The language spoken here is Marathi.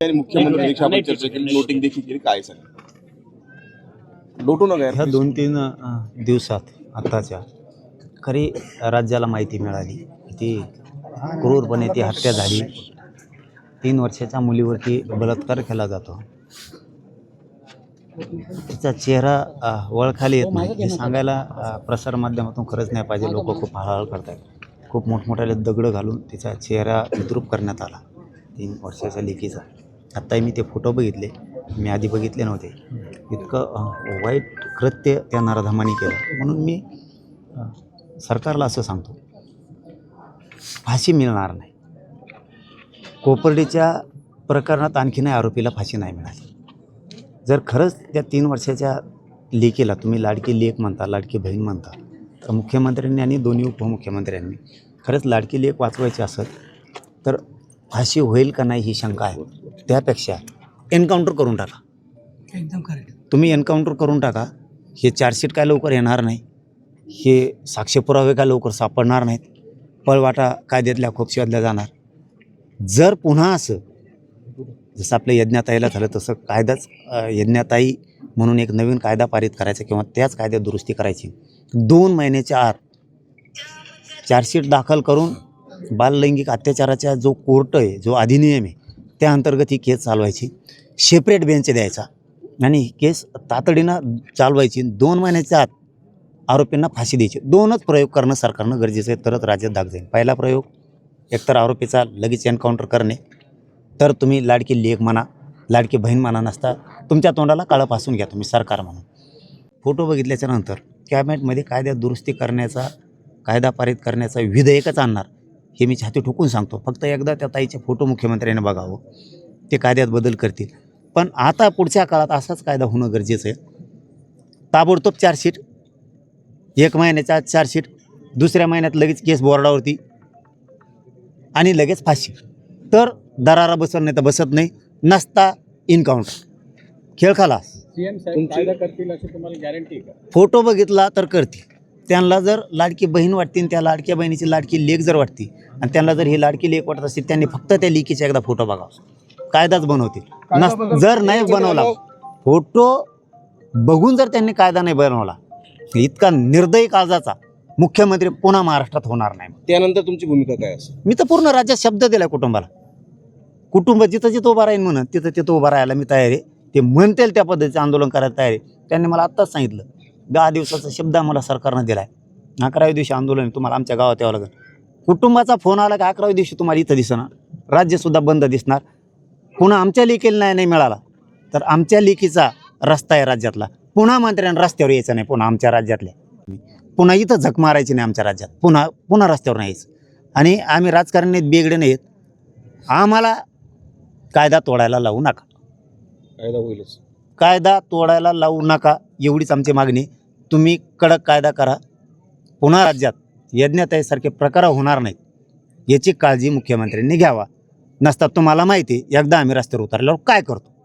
आणि मुख्यमंत्री देखील आपण चर्चा केली नोटिंग देखील केली काय सांगा? लोटू नका यार. ह्या दोन तीन दिवसात आत्ताच्या खरी राज्याला माहिती मिळाली. ती क्रूरपणे ती हत्या झाली. तीन वर्षाच्या मुलीवरती बलात्कार केला जातो. तिचा चेहरा वळखाली येत नाही. हे सांगायला प्रसारमाध्यमातून खरंच नाही पाहिजे. लोक खूप हळहळ करत आहेत खूप मोठमोठ्याले दगडं घालून तिचा चेहरा विद्रूप करण्यात आला. तीन वर्षाच्या लेकीचा. आत्ताही मी ते फोटो बघितले. मी आधी बघितले नव्हते. इतकं वाईट कृत्य त्या नराधमाने केलं. म्हणून मी सरकारला असं सांगतो. फाशी मिळणार नाही. कोपर्डीच्या प्रकरणात आणखीनही आरोपीला फाशी नाही मिळाली. जर खरंच त्या तीन वर्षाच्या लेकीला तुम्ही लाडकी लेख म्हणता लाडकी बहीण म्हणता तर मुख्यमंत्र्यांनी आणि दोन्ही उपमुख्यमंत्र्यांनी खरंच लाडकी लेख वाचवायची असेल तर फाशी होईल का नाही ही शंका आहे. त्यापेक्षा एन्काउंटर करून टाका. एकदम करेक्ट तुम्ही एन्काउंटर करून टाका. हे चार्जशीट काय लवकर येणार नाही. हे साक्ष पुरावे काय लवकर सापडणार नाहीत. पळवाटा कायद्यातल्या खूप शोधल्या जाणार. जर पुन्हा असं जसं आपल्या यज्ञाताईला झालं तसं कायदाच यज्ञाताई म्हणून एक नवीन कायदा पारित करायचा किंवा त्याच कायद्यात दुरुस्ती करायची. दोन महिन्याच्या आत चार्जशीट दाखल करून बाललैंगिक अत्याचाराचा जो कोर्ट आहे जो अधिनियम आहे त्या अंतर्गत ही केस चालवायची. सेपरेट बेंच द्यायचा. आणि ही केस तातडीनं चालवायची. दोन महिन्याच्या आत आरोपींना फाशी द्यायची. दोनच प्रयोग करणं सरकारनं गरजेचं आहे. तरच राज्यात दाग जाईल. पहिला प्रयोग एकतर आरोपीचा लगेच एन्काउंटर करणे. तर तुम्ही लाडकी लेख म्हणा लाडकी बहीण म्हणा नसता तुमच्या तोंडाला काळं पासून घ्या तुम्ही सरकार म्हणून. फोटो बघितल्याच्यानंतर कॅबिनेटमध्ये कायद्यात दुरुस्ती करण्याचा कायदा पारित करण्याचा विधेयकच आणणार. हे मी छाती ठोकून सांगतो. फक्त एकदा त्या ताईचे फोटो मुख्यमंत्र्यांनी बघावं. ते कायद्यात बदल करतील. पण आता पुढच्या काळात असाच कायदा होणं गरजेचं आहे. ताबडतोब चार्जशीट एक महिन्याच्या आत चार्जशीट दुसऱ्या महिन्यात लगेच केस बोर्डावरती आणि लगेच फाशी तर दरारा बसत नाही तर बसत नाही नसता इनकाउंटर खेळ खालास. सीएम साहेब कायदा करतील अशी तुम्हाला गॅरंटी आहे का? फोटो बघितला तर करतील. त्यांना जर लाडकी बहीण वाटते आणि त्या लाडक्या बहिणीची लाडकी लेक जर वाटते आणि त्यांना जर ही लाडकी लेक वाटत असेल त्यांनी फक्त त्या लेकीचा एकदा फोटो बघावा. कायदाच बनवतील. नस जर नाही बनवला फोटो बघून जर त्यांनी कायदा नाही बनवला इतका निर्दयी काळजाचा मुख्यमंत्री पुन्हा महाराष्ट्रात होणार नाही. त्यानंतर तुमची भूमिका काय असेल? मी तर पूर्ण राज्यात शब्द दिलाय कुटुंबाला. कुटुंब जिथं जिथं उभं राहीन म्हणून तिथं तिथं उभं राहायला मी तयार आहे. ते म्हणतील त्या पद्धतीचं आंदोलन करायला तयार आहे. त्यांनी मला आत्ताच सांगितलं दहा दिवसाचा शब्द आम्हाला सरकारनं दिला आहे अकराव्या दिवशी आंदोलन तुम्हाला आमच्या गावात यावं लागेल. कुटुंबाचा फोन आला की अकराव्या दिवशी तुम्हाला इथं दिसणार. राज्यसुद्धा बंद दिसणार. पुन्हा आमच्या लेखीला न्याय नाही मिळाला. तर आमच्या लेखीचा रस्ता आहे राज्यातला. पुन्हा मंत्र्यांना रस्त्यावर यायचं नाही पुन्हा आमच्या राज्यातल्या. पुन्हा इथं झक मारायची नाही आमच्या राज्यात. पुन्हा पुन्हा रस्त्यावर नाही यायचं. आणि आम्ही राजकारणी बेगडे नाहीत. आम्हाला कायदा तोडायला लावू नका. कायदा होईलच. कायदा तोडायला लावू नका. एवढीच आमची मागणी. तुम्ही कडक कायदा करा. पुन्हा राज्यात यज्ञताईसारखे प्रकार होणार नाहीत. याची काळजी मुख्यमंत्र्यांनी घ्यावा. नसतात तुम्हाला माहिती आहे, एकदा आम्ही रस्त्यावर उतरल्यावर काय करतो?